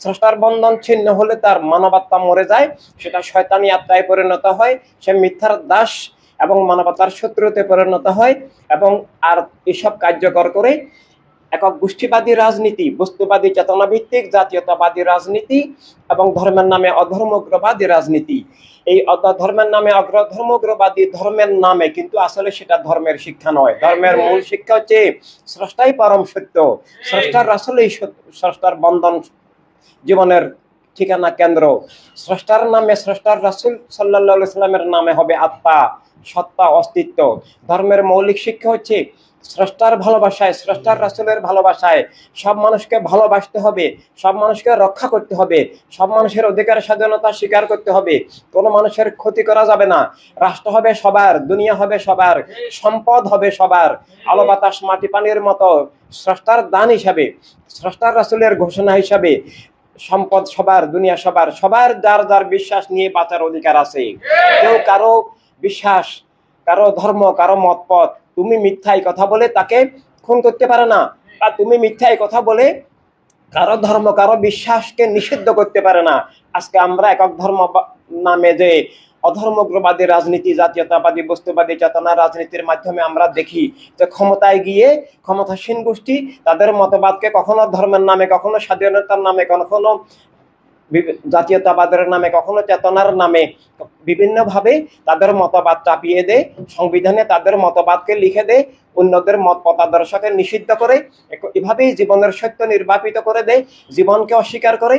স্রষ্টার বন্ধন ছিন্ন হলে তার মানবাত্মা মরে যায় সেটা শয়তানি আত্মায় পরিণত হয় সে মিথ্যার দাস এবং মানবতার শত্রুতে পরিণত হয় এবং আর এসব কার্যকর করে একক গোষ্ঠীবাদী রাজনীতি বস্তুবাদী চেতনাভিত্তিক জাতীয়তাবাদী রাজনীতি এবং ধর্মের নামে অধর্মগ্রবাদী রাজনীতি। এই ধর্মের নামে অগ্র ধর্মগ্রবাদী ধর্মের নামে কিন্তু আসলে সেটা ধর্মের শিক্ষা নয়। ধর্মের মূল শিক্ষা হচ্ছে স্রষ্টাই পরম সত্য। স্রষ্টার আসলেই স্রষ্টার বন্ধন জীবনের ঠিকানা কেন্দ্র। স্রষ্টার নামে স্রষ্টার রাসুল সাল্লাহ সাল্লামের নামে হবে আত্মা, সত্তা, অস্তিত্ব। ধর্মের মৌলিক শিক্ষা হচ্ছে স্রষ্টার ভালোবাসায়, স্রষ্টার রাসুলের ভালোবাসায়। সব মানুষকে ভালোবাসতে হবে, সব মানুষকে রক্ষা করতে হবে, সব মানুষের অধিকার স্বাধীনতা স্বীকার করতে হবে। কোনো মানুষের ক্ষতি করা যাবে না। রাষ্ট্র হবে সবার, দুনিয়া হবে সবার, সম্পদ হবে সবার। আলো বাতাস, মাটি, পানির মতো স্রষ্টার দান হিসাবে, স্রষ্টার রাসুলের ঘোষণা হিসাবে সম্পদ সবার, দুনিয়া সবার সবার যার যার বিশ্বাস নিয়ে বাঁচার অধিকার আছে। কেউ কারও বিশ্বাস, কারও ধর্ম, কারও মতপথ, তুমি মিথ্যাই কথা বলে তাকে খুন করতে পারে না। বা তুমি মিথ্যাই কথা বলে কারও ধর্ম, কারও বিশ্বাসকে নিষিদ্ধ করতে পারে না। আজকে আমরা একক ধর্ম নামে যে অধর্মগ্রবাদী রাজনীতি, জাতীয়তাবাদী, বস্তুবাদী চেতনা রাজনীতির মাধ্যমে আমরা দেখি যে ক্ষমতায় গিয়ে ক্ষমতাসীন গোষ্ঠী তাদের মতবাদকে কখনো ধর্মের নামে, কখনো স্বাধীনতার নামে, কখনো জাতীয়তাবাদের নামে, কখনো চেতনার নামে বিভিন্নভাবে তাদের মতবাদ চাপিয়ে দেয়, সংবিধানে তাদের মতবাদকে লিখে দেয়, অন্যদের মত মতাদর্শকে নিষিদ্ধ করে এভাবেই জীবনের সত্য নির্বাপিত করে দেয়, জীবনকে অস্বীকার করে,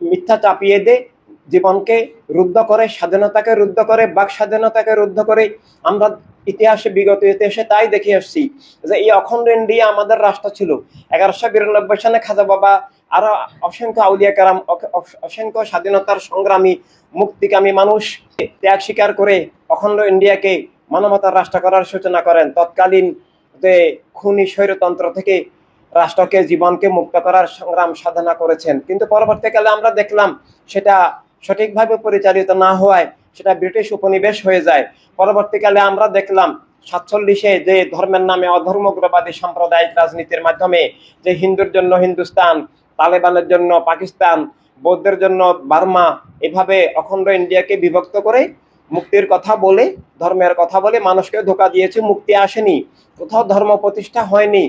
মিথ্যা চাপিয়ে দেয় জীবনকে রুদ্ধ করে, স্বাধীনতাকে রুদ্ধ করে, বাক স্বাধীনতাকে রুদ্ধ করে আমরা ইতিহাসে বিগত ইতিহাসে তাই দেখে আসছি যে এই অখণ্ড ইন্ডিয়া আমাদের রাষ্ট্র ছিল। এগারোশো বিরানব্বই সালে খাজা বাবা আরও অসংখ্য আউলিয়া কারাম অসংখ্য স্বাধীনতার সংগ্রামী, মুক্তিকামী মানুষ ত্যাগ স্বীকার করে অখণ্ড ইন্ডিয়াকে মানবতার রাষ্ট্র করার সূচনা করেন। তৎকালীন যে খুনি স্বৈরতন্ত্র থেকে রাষ্ট্রকে জীবনকে মুক্ত করার সংগ্রাম সাধনা করেছেন। কিন্তু পরবর্তীকালে আমরা দেখলাম সেটা সঠিকভাবে পরিচালিত না হওয়ায় সেটা ব্রিটিশ উপনিবেশ হয়ে যায়। পরবর্তীকালে আমরা দেখলাম সাতচল্লিশে যে ধর্মের নামে অধর্মগ্রবাদী সাম্প্রদায়িক রাজনীতির মাধ্যমে যে হিন্দুর জন্য হিন্দুস্তান, তালেবানের জন্য পাকিস্তান, বৌদ্ধের জন্য বার্মা এভাবে অখণ্ড ইন্ডিয়াকে বিভক্ত করে মুক্তির কথা বলে, ধর্মের কথা বলে মানুষকে ধোকা দিয়েছে, মুক্তি আসেনি। কোথাও ধর্ম প্রতিষ্ঠা হয়নি।